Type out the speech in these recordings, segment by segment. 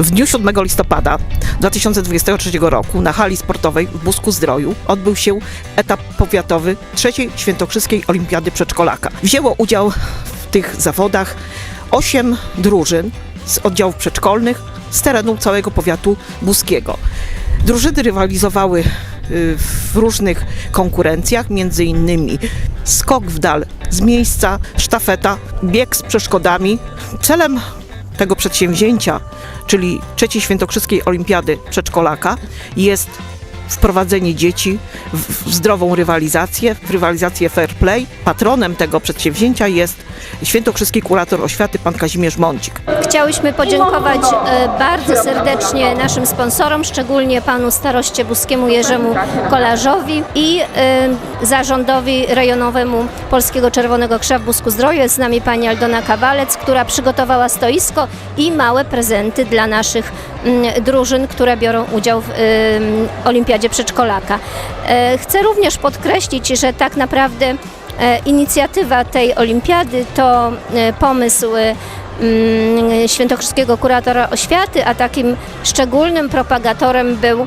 W dniu 7 listopada 2023 roku na hali sportowej w Busku Zdroju odbył się etap powiatowy trzeciej Świętokrzyskiej Olimpiady Przedszkolaka. Wzięło udział w tych zawodach osiem drużyn z oddziałów przedszkolnych z terenu całego powiatu buskiego. Drużyny rywalizowały y, w różnych konkurencjach, między innymi skok w dal z miejsca, sztafeta, bieg z przeszkodami. Celem tego przedsięwzięcia, czyli trzeciej Świętokrzyskiej Olimpiady Przedszkolaka, jest wprowadzenie dzieci w zdrową rywalizację, w rywalizację fair play. Patronem tego przedsięwzięcia jest świętokrzyski kurator oświaty pan Kazimierz Mącik. Chciałyśmy podziękować e, bardzo serdecznie naszym sponsorom, szczególnie panu staroście buskiemu Jerzemu Kolarzowi i e, zarządowi rejonowemu Polskiego Czerwonego Krzyża w Busku Zdroju. Jest z nami pani Aldona Kawalec, która przygotowała stoisko i małe prezenty dla naszych mm, drużyn, które biorą udział w em, Olimpiadzie Przedszkolaka. E, Chcę również podkreślić, że tak naprawdę E, Inicjatywa tej olimpiady to e, pomysł mm, świętokrzyskiego kuratora oświaty, a takim szczególnym propagatorem był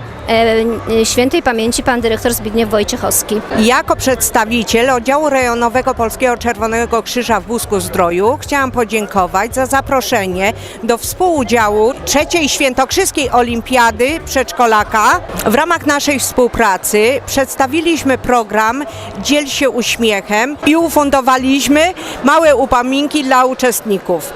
świętej pamięci pan dyrektor Zbigniew Wojciechowski. Jako przedstawiciel oddziału rejonowego Polskiego Czerwonego Krzyża w Busku Zdroju chciałam podziękować za zaproszenie do współudziału trzeciej Świętokrzyskiej Olimpiady Przedszkolaka. W ramach naszej współpracy przedstawiliśmy program Dziel się uśmiechem i ufundowaliśmy małe upominki dla uczestników.